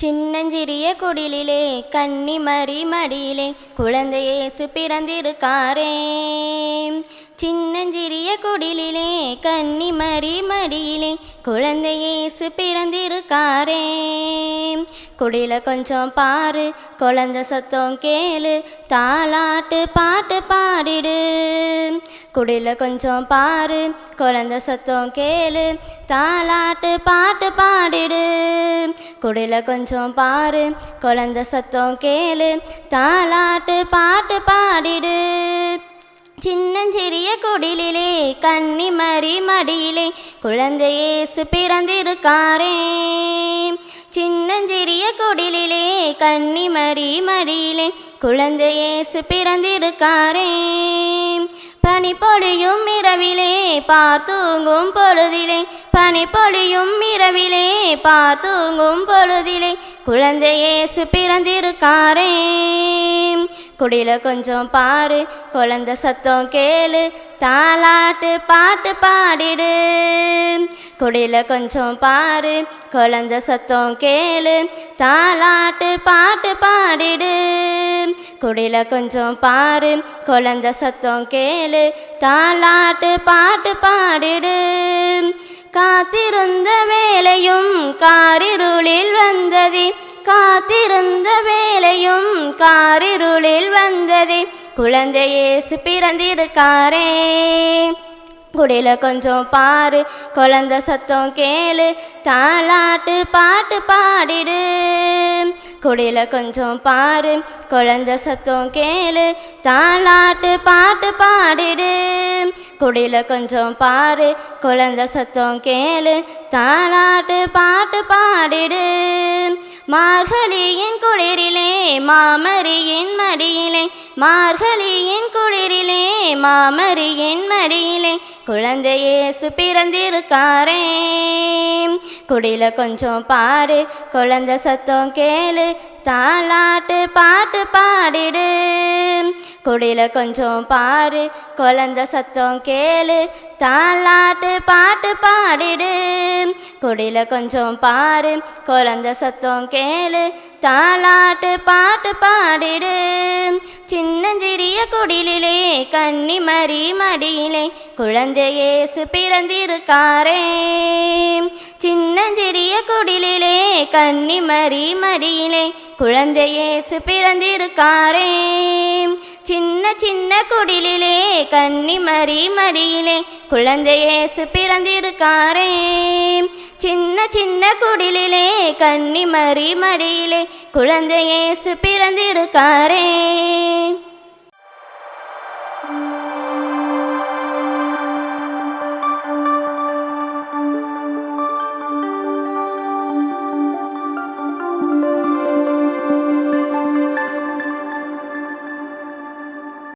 சின்னஞ்சிறிய குடிலிலே கன்னிமரி மடியிலே குழந்தையேசு பிறந்திருக்காரே. சின்னஞ்சிறிய குடிலிலே கன்னிமரி மடியிலே குழந்தையேசு பிறந்திருக்காரே. குடில கொஞ்சம் பாரு குழந்தை சத்தம் கேளு தாளாட்டு பாட்டு பாடிடு. குடில கொஞ்சம் பாரு குழந்த சத்தம் கேளு தாலாட்டு பாட்டு பாடிடு. குடில கொஞ்சம் பாரு குழந்த சத்தம் கேளு தாலாட்டு பாட்டு பாடிடு. சின்னஞ்சிறிய குடிலிலே கன்னிமரி மடியிலே குழந்தையேசு பிறந்திருக்காரே. சின்னஞ்சிறிய குடிலிலே கன்னிமரி மடியிலே குழந்தையேசு பிறந்திருக்காரே. பனி பொழியும் இரவிலே பார்த்தூங்கும் பொழுதிலே. பனி பொழியும் இரவிலே பார்த்தூங்கும் பொழுதிலே. குழந்தை இயேசு பிறந்திருக்காரே. குடியில கொஞ்சம் பாரு குழந்த சத்தம் கேளு தாலாட்டு பாட்டு பாடிடு. குடியில கொஞ்சம் பாரு குழந்த சத்தம் கேளு தாலாட்டு பாட்டு பாடிடு. குடில கொஞ்சம் பாரு குழந்த சத்தம் கேளு தாலாட்டு பாட்டு பாடிடு. காத்திருந்த வேலையும் காரிருளில் வந்தது காத்திருந்த வேலையும் காரிருளில் வந்தது. குழந்தையேசு பிறந்திருக்காரே. குடில கொஞ்சம் பாரு குழந்த சத்தம் கேளு தாலாட்டு பாட்டு பாடிடு. குடியில கொஞ்சம் பாரு குழந்த சத்தம் கேளு தாளாட்டு பாட்டு பாடிடு. குடியில கொஞ்சம் பாரு குழந்த சத்தம் கேளு தாளாட்டு பாட்டு பாடிடு. மார்கழியின் குளிரிலே மாமரியின் மடியிலே மார்கழியின் குளிரிலே மாமரியின் மடியிலே குழந்தையேசு பிறந்திருக்காரே. குடில கொஞ்சம் பாரு குழந்தை சத்தம் கேளு தாளாட்டு பாட்டு பாடிடு. குடில கொஞ்சம் பாரு குழந்த சத்தம் கேளு தாளாட்டு பாட்டு பாடிடு. குடில கொஞ்சம் பாரு குழந்த சத்தம் கேளு தாளாட்டு பாட்டு பாடிடு. சின்னஞ்சிறிய குடிலிலே கன்னிமரி மடியிலே குழந்தையேசு பிறந்திருக்காரே. சின்னஞ்சிறிய குடிலிலே கன்னிமரி மடியிலே குழந்தையேசு பிறந்திருக்காரே. சின்ன சின்ன குடிலிலே கன்னிமரி மடியிலே குழந்தையேசு பிறந்திருக்காரே. சின்ன சின்ன குடிலிலே கன்னிமரி மடியிலே குழந்தை இயேசு பிறந்திருக்காரே.